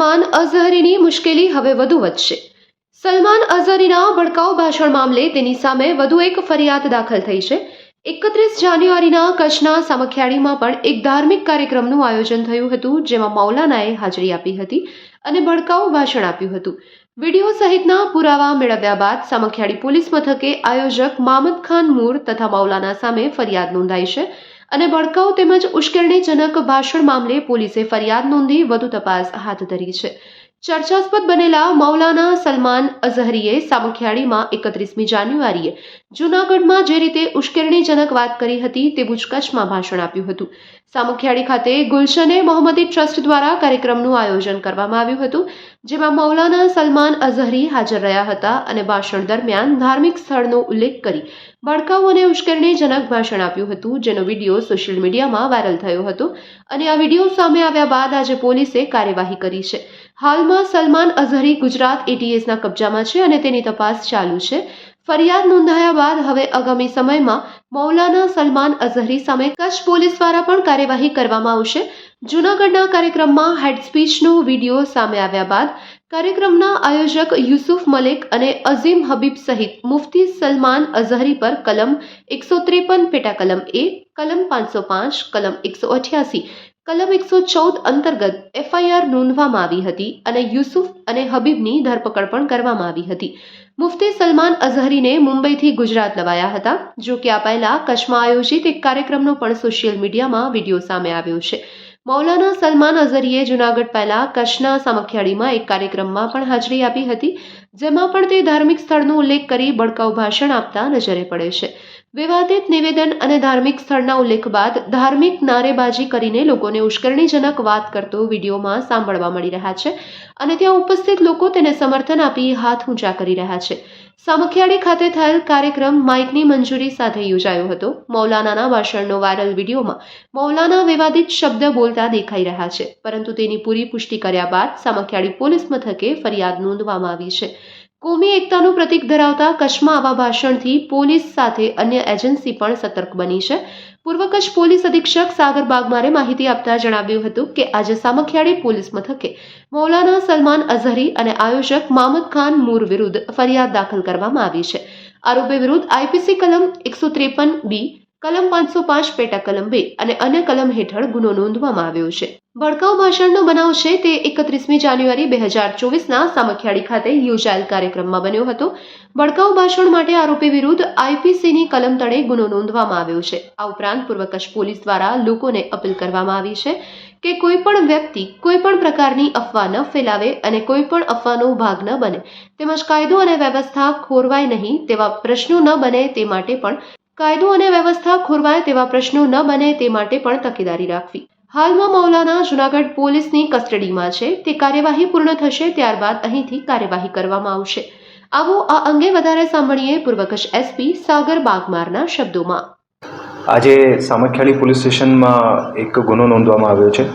સલમાન અઝહરીની મુશ્કેલી હવે વધુ વધશે. સલમાન અઝહરીના ભડકાઉ ભાષણ મામલે તેની સામે વધુ એક ફરિયાદ દાખલ થઈ છે. એકત્રીસ જાન્યુઆરીના કચ્છના સામખિયાળીમાં પણ એક ધાર્મિક કાર્યક્રમનું આયોજન થયું હતું, જેમાં મૌલાનાએ હાજરી આપી હતી અને ભડકાઉ ભાષણ આપ્યું હતું. વીડિયો સહિતના પુરાવા મેળવ્યા બાદ સામખિયાળી પોલીસ મથકે આયોજક મામદ ખાન મૂર તથા મૌલાના સામે ફરિયાદ નોંધાઈ છે. અને ભડકાઉ તેમજ ઉશ્કેરણીજનક ભાષણ મામલે પોલીસે ફરિયાદ નોંધી વધુ તપાસ હાથ ધરી છે. ચર્ચાસ્પદ બનેલા મૌલાના સલમાન અઝહરીએ સામખિયાળીમાં એકત્રીસમી જાન્યુઆરીએ જૂનાગઢમાં જે રીતે ઉશ્કેરણીજનક વાત કરી હતી તેવું જ કચ્છમાં ભાષણ આપ્યું હતું. સામખિયાળી ખાતે ગુલશને મોહમ્મદી ટ્રસ્ટ દ્વારા કાર્યક્રમનું આયોજન કરવામાં આવ્યું હતું, જેમાં મૌલાના સલમાન અઝહરી હાજર રહ્યા હતા અને ભાષણ દરમિયાન ધાર્મિક સ્થળનો ઉલ્લેખ કરી ભડકાઉ અને ઉશ્કેરણીજનક ભાષણ આપ્યું હતું, જેનો વીડિયો સોશિયલ મીડિયામાં વાયરલ થયો હતો અને આ વીડિયો સામે આવ્યા બાદ આજે પોલીસે કાર્યવાહી કરી છે. હાલમાં સલમાન અઝહરી ગુજરાત એટીએસના કબજામાં છે અને તેની તપાસ ચાલુ છે. ફરિયાદ નોંધાયા બાદ હવે આગામી સમયમાં મૌલાના સલમાન અઝહરી સામે કચ્છ પોલીસ દ્વારા પણ કાર્યવાહી કરવામાં આવશે. જૂનાગઢના કાર્યક્રમમાં હેડ સ્પીચનો વીડિયો સામે આવ્યા બાદ કાર્યક્રમના આયોજક યુસુફ મલિક અને અઝીમ હબીબ સહિત મુફતી સલમાન અઝહરી પર કલમ એકસો ત્રેપન, પેટા કલમ એ, કલમ પાંચસો પાંચ, કલમ એકસો અઠ્યાસી, કલમ એકસો ચૌદ અંતર્ગત એફઆઈઆર નોંધવામાં આવી હતી અને યુસુફ અને હબીબની ધરપકડ પણ કરવામાં આવી હતી. મુફતી સલમાન અઝહરીને મુંબઈથી ગુજરાત લવાયા હતા, જો કે આ પહેલા કચ્છમાં આયોજિત એક કાર્યક્રમનો પણ સોશિયલ મીડિયામાં વીડિયો સામે આવ્યો છે. મૌલાના સલમાન અઝહરીએ જૂનાગઢ પહેલા કચ્છના સામખિયાળીમાં એક કાર્યક્રમમાં પણ હાજરી આપી હતી, જેમાં પણ તે ધાર્મિક સ્થળનો ઉલ્લેખ કરી બળકાઉ ભાષણ આપતા નજરે પડે છે. વિવાદિત નિવેદન અને ધાર્મિક સ્થળના ઉલ્લેખ બાદ ધાર્મિક નારેબાજી કરીને લોકોને ઉશ્કેરણીજનક વાત કરતો વિડીયોમાં સાંભળવા મળી રહ્યા છે અને ત્યાં ઉપસ્થિત લોકો તેને સમર્થન આપી હાથ ઊંચા કરી રહ્યા છે. સામખિયાળી ખાતે થયેલ કાર્યક્રમ માઇકની મંજૂરી સાથે યોજાયો હતો. મૌલાનાના ભાષણનો વાયરલ વિડીયોમાં મૌલાના વિવાદિત શબ્દ બોલતા દેખાઈ રહ્યા છે. પરંતુ તેની પૂરી પુષ્ટિ કર્યા બાદ સામખિયાળી પોલીસ મથકે ફરિયાદ નોંધવામાં આવી છે. કોમી એકતાનું પ્રતીક ધરાવતા કચ્છમાં આવા ભાષણથી પોલીસ સાથે અન્ય એજન્સી પણ સતર્ક બની છે. પૂર્વ કચ્છ પોલીસ અધિક્ષક સાગર બાગમારે માહિતી આપતા જણાવ્યું હતું કે આજે સામખિયાળી પોલીસ મથકે મૌલાના સલમાન અઝહરી અને આયોજક મામદ ખાન મૂર વિરુદ્ધ ફરિયાદ દાખલ કરવામાં આવી છે. આરોપી વિરુદ્ધ આઈપીસી કલમ એકસો ત્રેપન બી, કલમ પાંચસો પાંચ પેટા કલમ બે અને અન્ય કલમ હેઠળ ગુનો નોંધવામાં આવ્યો છે. ભડકાઉ ભાષણનો બનાવ છે તે એકત્રીસમી જાન્યુઆરી બે હજાર ચોવીસના સામખિયાળી ખાતે યોજાયેલ કાર્યક્રમમાં બન્યો હતો. ભડકાઉ ભાષણ માટે આરોપી વિરુદ્ધ આઈપીસીની કલમ તળે ગુનો નોંધવામાં આવ્યો છે. આ ઉપરાંત પૂર્વ કચ્છ પોલીસ દ્વારા લોકોને અપીલ કરવામાં આવી છે કે કોઈપણ વ્યક્તિ કોઈપણ પ્રકારની અફવા ન ફેલાવે અને કોઈપણ અફવાનો ભાગ ન બને. તેમજ કાયદો અને વ્યવસ્થા ખોરવાય નહીં તેવા પ્રશ્નો ન બને તે માટે પણ કાયદો અને વ્યવસ્થા ખોરવાય તેવા પ્રશ્નો ન બને તે માટે પણ તકેદારી રાખવી. હાલમાં મૌલાના જુનાગઢ પોલીસની કસ્ટડીમાં છે. તે કાર્યવાહી પૂર્ણ થશે ત્યારબાદ અહીંથી કાર્યવાહી કરવામાં આવશે. આવો આ અંગે વધારે સાંભળીએ પૂર્વકશ એસપી સાગર બાગમારના શબ્દોમાં. આજે સામખિયાળી પોલીસ સ્ટેશનમાં એક ગુનો નોંધવામાં આવ્યો છે,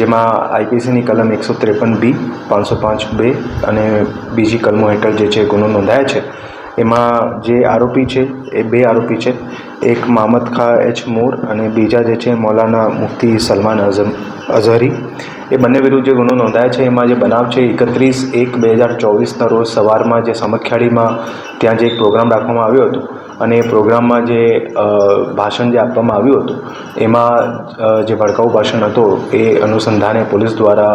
જેમાં આઈપીસીની કલમ એકસો ત્રેપન બી, પાંચસો પાંચ બે અને બીજી કલમો હેઠળ જે છે ગુનો નોંધાયા છે. એમાં જે આરોપી છે, એ બે આરોપી છે. એક મામદ ખા એચ મોર અને બીજા જે છે, મૌલાના મુફ્તી સલમાન અઝમ, અઝહરી. એ બંને વિરુદ્ધ જે ગુનો નોંધાયા છે, એમાં જે બનાવ છે, એકત્રીસ એક બે હજાર ચોવીસના રોજ સવારમાં જે સમખ્યાળીમાં ત્યાં જે એક પ્રોગ્રામ રાખવામાં આવ્યો હતો અને એ પ્રોગ્રામમાં જે ભાષણ જે આપવામાં આવ્યું હતું, એમાં જે ભડકાઉ ભાષણ હતો, એ અનુસંધાને પોલીસ દ્વારા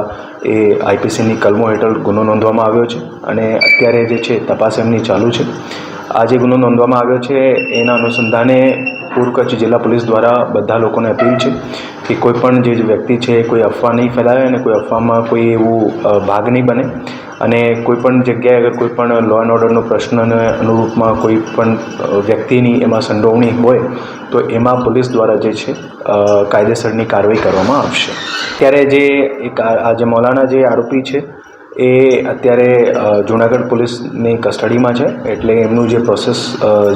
એ આઈપીસીની કલમો હેઠળ ગુનો નોંધવામાં આવ્યો છે અને અત્યારે જે છે, તપાસ એમની ચાલુ છે. આ જે ગુનો નોંધવામાં આવ્યો છે, એના અનુસંધાને પૂર્વ કચ્છ જિલ્લા પોલીસ દ્વારા બધા લોકોને અપીલ છે કે કોઈ પણ જે વ્યક્તિ છે, કોઈ અફવા નહીં ફેલાવે અને કોઈ અફવામાં કોઈ એવું ભાગ નહીં બને. અને કોઈપણ જગ્યાએ અગર કોઈ પણ લો એન્ડ ઓર્ડરનો પ્રશ્નને અનુરૂપમાં કોઈ પણ વ્યક્તિની એમાં સંડોવણી હોય, તો એમાં પોલીસ દ્વારા જે છે કાયદેસરની કાર્યવાહી કરવામાં આવશે. ત્યારે જે એક આ જે મૌલાના જે આરોપી છે, એ અત્યારે જૂનાગઢ પોલીસની કસ્ટડીમાં છે, એટલે એમનું જે પ્રોસેસ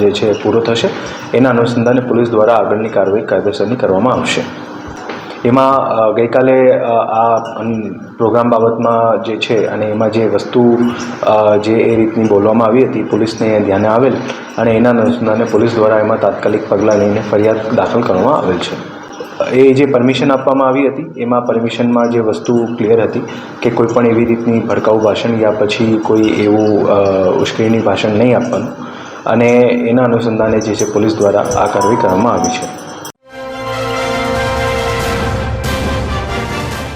જે છે પૂરો થશે. એના અનુસંધાને પોલીસ દ્વારા આગળની કાર્યવાહી કાયદેસરની કરવામાં આવશે. એમાં ગઈકાલે આ પ્રોગ્રામ બાબતમાં જે છે અને એમાં જે વસ્તુ જે એ રીતની બોલવામાં આવી હતી, પોલીસને ધ્યાને આવેલ અને એના અનુસંધાને પોલીસ દ્વારા એમાં તાત્કાલિક પગલાં લઈને ફરિયાદ દાખલ કરવામાં આવેલ છે. એ જે પરમિશન આપવામાં આવી હતી, એમાં પરમિશનમાં જે વસ્તુ ક્લિયર હતી કે કોઈ પણ એવી રીતની ભડકાઉ ભાષણ યા પછી કોઈ એવું ઉશ્કેરણી ભાષણ નહીં આપવાનું અને એના અનુસંધાને જે છે પોલીસ દ્વારા આ કાર્યવાહી કરવામાં આવી છે.